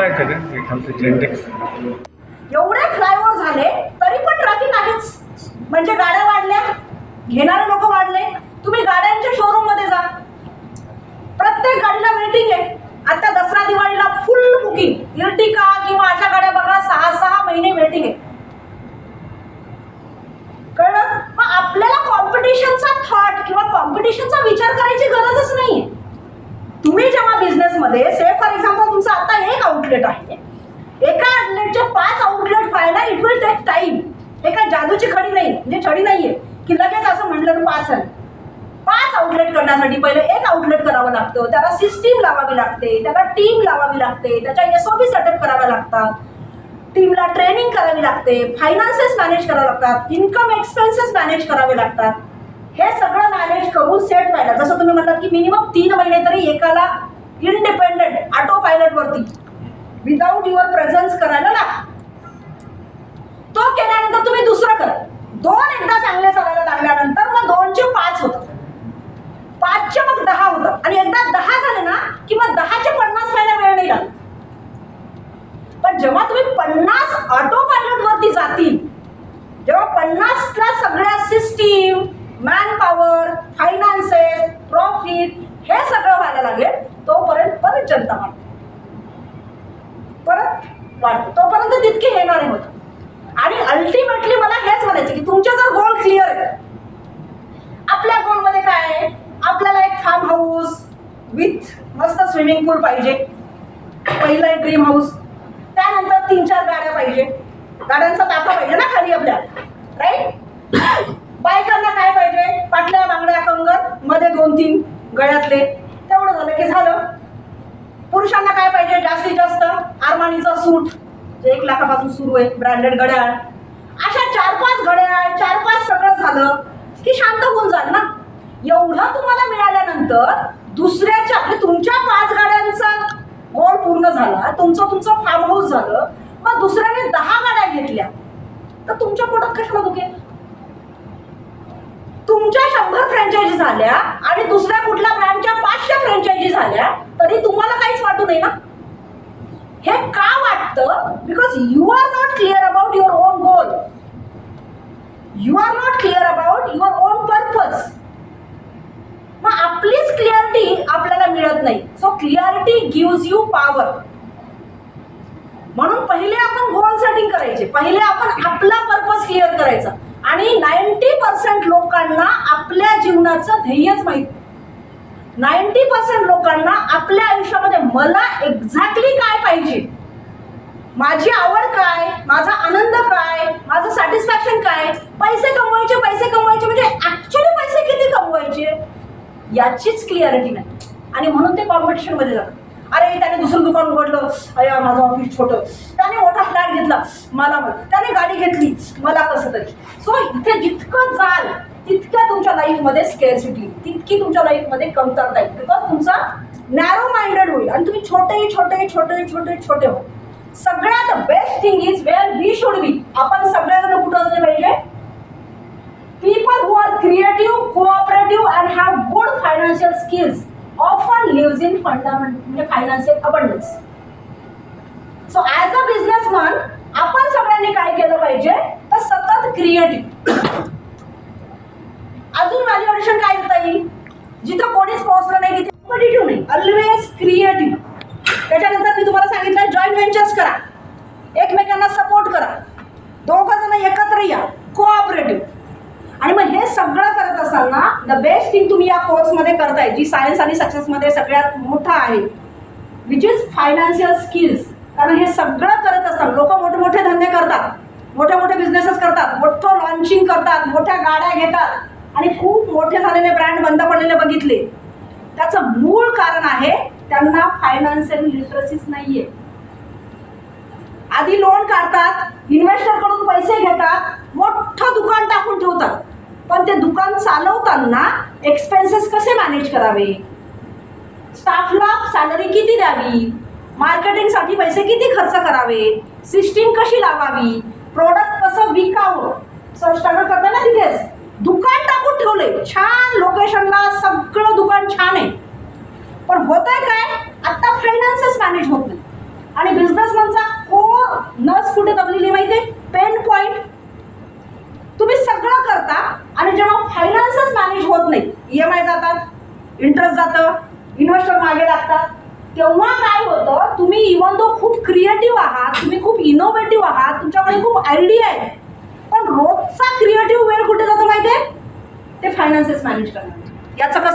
येता आमचं एवढे फ्लायओव्हर झाले तरी पण ट्रॅफिक आहेच. म्हणजे गाड्या वाढल्या घेणारे लोक वाढले. तुम्ही गाड्यांच्या शोरूममध्ये जा. प्रत्येक गाडीला वेटिंग आहे. आता दसरा दिवाळीला फुल बुकिंग इर्टिका किंवा अशा गाड्या बघा सहा सहा महिने वेटिंग आहे. कळलं? मग आपल्याला कॉम्पिटिशनचा थॉट किंवा कॉम्पिटिशनचा विचार करायची गरजच नाहीये. तुम्ही जेव्हा बिझनेसमध्ये से फॉर एक्झाम्पल तुमचं आता आउटलेट आहे. एका आउटलेटचे पाच आउटलेट व्हायला इट विल टेक टाइम हे काय जादूची खडी नाही म्हणजे छडी नाहीये की लगेच असं म्हटलं की पाच आहे. पाच आउटलेट करण्यासाठी पहिले एक आउटलेट करावं लागतं. त्याला सिस्टीम लावावी लागते त्याला टीम लावावी लागते त्याच्या एसओबी सेटअप कराव्या लागतात. टीमला ट्रेनिंग करावी लागते फायनान्सेस मॅनेज करावे लागतात इन्कम एक्सपेन्सेस मॅनेज करावे लागतात. हे सगळं मॅनेज करून सेट व्हायला. जसं तुम्ही म्हणलात की मिनिमम तीन महिने तरी एकाला independent auto without your presence करायला लागा. तो केल्यानंतर तुम्ही दुसरं करा. दोन एकदा चांगले चालायला लागल्यानंतर मग दोनचे पाच होतात. पाचचे मग दहा होतात. आणि एकदा दहा झाले ना की मग दहाचे पन्नास व्हायला वेळ नाही लागत. पण जेव्हा तुम्ही पन्नास ऑटो पायलट वरती जातील जेव्हा पन्नासला सगळ्या system man power finances profit हे सगळं व्हायला लागेल तोपर्यंत परत जनता वाढते परत वाढतो. तोपर्यंत तितके येणारे होत. आणि अल्टिमेटली मला हेच म्हणायचे की तुमचे जर गोल क्लिअर आहे आपल्या गोलमध्ये काय आहे? आपल्याला एक फार्म हाऊस विथ मस्त स्विमिंग पूल पाहिजे. पहिलं एक ड्रीम हाऊस त्यानंतर तीन चार गाड्या पाहिजे. गाड्यांचा ताफा पाहिजे ना खाली आपल्या. राईट बायकांना काय पाहिजे? पाटल्या बांगड्या कंगरमध्ये दोन तीन गळ्यातले. तेवढं झालं की झालं. पुरुषांना काय पाहिजे? जास्तीत जास्त आरमानीचा सूट जे एक लाखापासून सुरू आहे ब्रँडेड घड्याळ. अशा चार पाच घड्याळ चार पाच सगळं झालं की शांत होऊन जाल ना. एवढं तुम्हाला मिळाल्यानंतर दुसऱ्याच्या म्हणजे तुमच्या पाच गाड्यांचा गोल पूर्ण झाला तुमचं तुमचं फार्म हाऊस झालं मग दुसऱ्याने दहा गाड्या घेतल्या. तर तुमच्या पोटात कशाला दुखेल तुमच्या शंभर फ्रँचायझी झाल्या आणि दुसऱ्या कुठल्या ब्रँडच्या पाचशे फ्रँचायझी झाल्या तरी तुम्हाला काहीच वाटू नये ना. हे का वाटतं? Because you are not clear about your own goal you are not clear about your own purpose मग आपलीच क्लिअरिटी आपल्याला मिळत नाही. So clarity gives you power म्हणून पहिले आपण गोल सेटिंग करायचे. पहिले आपण आपला पर्पज क्लिअर करायचा. आणि नाईन्टी पर्सेंट लोकांना आपल्या जीवनाचं ध्येयच माहीत नाईन्टी पर्सेंट लोकांना आपल्या आयुष्यामध्ये मला एक्झॅक्टली काय पाहिजे? माझी आवड काय? माझा आनंद काय? माझं सॅटिस्फॅक्शन काय? पैसे कमवायचे पैसे कमवायचे म्हणजे ऍक्च्युली पैसे किती कमवायचे? याचीच क्लिअरिटी नाही. आणि म्हणून ते कॉम्पिटिशनमध्ये जातात. अरे त्याने दुसरं दुकान उघडलं. अरे माझं ऑफिस छोटं. त्याने मोठा फ्लॅट घेतला. मला त्याने गाडी घेतली. मला कसं तरी. सो इथे जितकं जाल तितक्या तुमच्या लाईफमध्ये स्केअरसिटी तितकी तुमच्या लाईफमध्ये कमतरता येईल बिकॉज तुमचा नॅरो माइंडेड होईल. आणि तुम्ही छोटे छोटे छोटे छोटे छोटे हो सगळ्यात best thing is where we should be आपण सगळ्याजण कुठं असले पाहिजे? People who are creative cooperative and have good financial skills often live in fundament म्हणजे financial abundance so as a businessman आपण सगळ्यांनी काय केलं पाहिजे? तर सतत क्रिएटिव्ह ऑलवेज क्रिएटिव्ह त्याच्यानंतर मी तुम्हाला सांगितलं जॉईंट व्हेंचर्स करा. एकमेकांना सपोर्ट करा. दोघं जण एकत्र या. कोऑपरेटिव्ह आणि मग हे सगळं करत असताना द बेस्ट थिंग तुम्ही या कोर्समध्ये करताय जी सायन्स आणि सक्सेसमध्ये सगळ्यात मोठा आहे विच इज फायनान्शियल स्किल्स कारण हे सगळं करत असताना लोक मोठे मोठे धंदे करतात मोठे मोठे बिझनेसेस करतात मोठं लॉन्चिंग करतात मोठ्या गाड्या घेतात. आणि खूप मोठे झालेले ब्रँड बंद पडलेले बघितले. त्याचं मूळ कारण आहे त्यांना फायनान्शियल लिटरसीच नाहीये. आधी लोन काढतात इन्व्हेस्टरकडून पैसे घेतात मोठं दुकान टाकून ठेवतात. पण ते दुकान चालवताना एक्सपेन्सेस कसे मॅनेज करावे? स्टाफला सॅलरी किती द्यावी? मार्केटिंगसाठी पैसे किती खर्च करावे? सिस्टीम कशी लावावी? प्रोडक्ट कसं विकावं? स्ट्रगल करताना तिथेच. दुकान टाकून ठेवले छान लोकेशनला सगळं दुकान छान आहे. पण होत आहे काय? आता फायनान्सेस मॅनेज होत नाही. आणि बिझनेसमॅनचा कोर नस कुठे दबलेली माहिती पेन पॉइंट तुम्ही सगळं करता आणि जेव्हा फायनान्सच मॅनेज होत नाही ई एम आय जातात इंटरेस्ट जातं इन्व्हेस्टर मागे लागतात तेव्हा काय होतं? तुम्ही इवन तो खूप क्रिएटिव्ह आहात तुम्ही खूप इनोव्हेटिव्ह आहात तुमच्याकडे खूप आयडिया आहे. पण रोजचा क्रिएटिव्ह वेळ कुठे जातो माहिती आहे ते फायनान्सेस मॅनेज करणार. याचं कसं